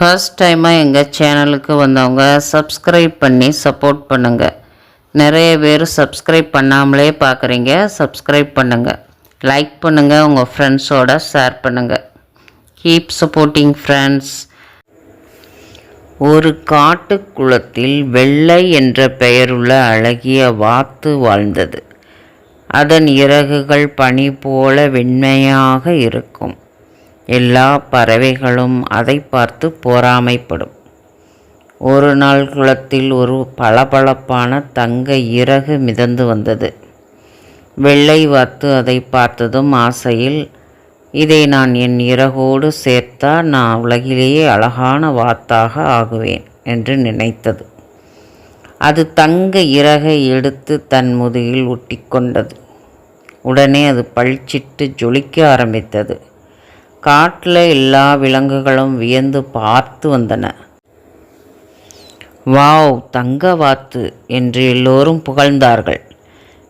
First டைமாக எங்கள் சேனலுக்கு வந்தவங்க சப்ஸ்கிரைப் பண்ணி சப்போர்ட் பண்ணுங்கள் நிறைய பேர் சப்ஸ்கிரைப் பண்ணாமலே பார்க்குறீங்க சப்ஸ்கிரைப் பண்ணுங்கள் லைக் பண்ணுங்கள் உங்கள் ஃப்ரெண்ட்ஸோட ஷேர் பண்ணுங்கள் கீப் சப்போர்ட்டிங் ஃப்ரெண்ட்ஸ் ஒரு காட்டுக்குளத்தில் வெள்ளை என்ற பெயருள்ள அழகிய வாத்து வாழ்ந்தது. அதன் இறகுகள் பனி போல வெண்மையாக இருக்கும். எல்லா பறவைகளும் அதை பார்த்து பொறாமைப்படும். ஒரு நாள் குளத்தில் ஒரு பளபளப்பான தங்க இறகு மிதந்து வந்தது. வெள்ளை வாத்து அதை பார்த்ததும் ஆசையில் இதை நான் என் இறகோடு சேர்த்தால் நான் உலகிலேயே அழகான வாத்தாக ஆகுவேன் என்று நினைத்தது. அது தங்க இறகை எடுத்து தன் முதுகில் ஒட்டிக்கொண்டது உடனே அது பளிச்சிட்டு ஜொலிக்க ஆரம்பித்தது. காட்டில் எல்லா விலங்குகளும் வியந்து பார்த்து வந்தன. வாவ் தங்க வாத்து! என்று எல்லோரும் புகழ்ந்தார்கள்.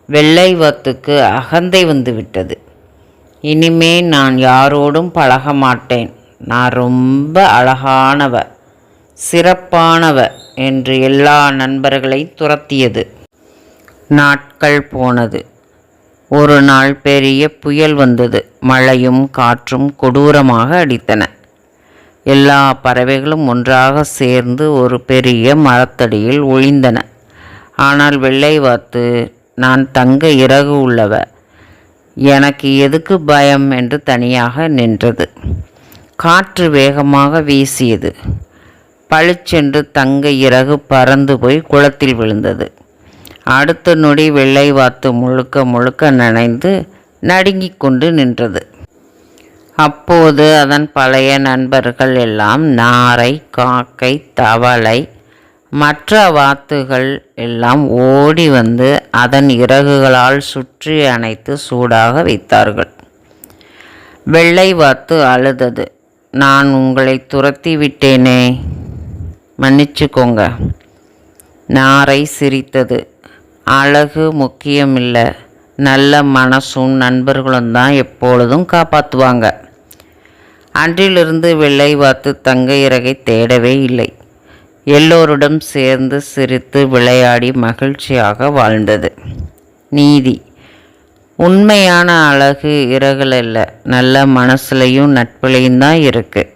வெள்ளை வாத்துக்கு அகந்தை வந்துவிட்டது இனிமே நான் யாரோடும் பழக மாட்டேன் நான் ரொம்ப அழகானவ சிறப்பானவ என்று எல்லா நண்பர்களை துரத்தியது. நாட்கள் போனது. ஒரு நாள் பெரிய புயல் வந்தது. மழையும் காற்றும் கொடூரமாக அடித்தன. எல்லா பறவைகளும் ஒன்றாக சேர்ந்து ஒரு பெரிய மரத்தடியில் ஒளிந்தன. ஆனால் வெள்ளை வாத்து நான் தங்க இறகு உள்ளவ. எனக்கு எதுக்கு பயம்? என்று தனியாக நின்றது. காற்று வேகமாக வீசியது. பளிச்சென்று தங்க இறகு பறந்து போய் குளத்தில் விழுந்தது. அடுத்த நொடி வெள்ளை வாத்து முழுக்க முழுக்க நனைந்து நடுங்கிக் கொண்டு நின்றது. அப்போது அதன் பழைய நண்பர்கள் எல்லாம் நாரை காக்கை தவளை மற்ற வாத்துகள் எல்லாம் ஓடி வந்து அதன் இறகுகளால் சுற்றி அணைத்து சூடாக வைத்தார்கள். வெள்ளை வாத்து அழுதது. நான் உங்களை துரத்தி விட்டேனே. மன்னிச்சுக்கோங்க. நாரை சிரித்தது. அழகு முக்கியமில்லை. நல்ல மனசும் நண்பர்களும் தான் எப்பொழுதும் காப்பாற்றுவாங்க அன்றிலிருந்து வெள்ளை வாத்து தங்க இறகை தேடவே இல்லை. எல்லோருடன் சேர்ந்து சிரித்து விளையாடி மகிழ்ச்சியாக வாழ்ந்தது. நீதி. உண்மையான அழகு இறகுல இல்லை. நல்ல மனசுலையும் நட்புலையும் தான் இருக்குது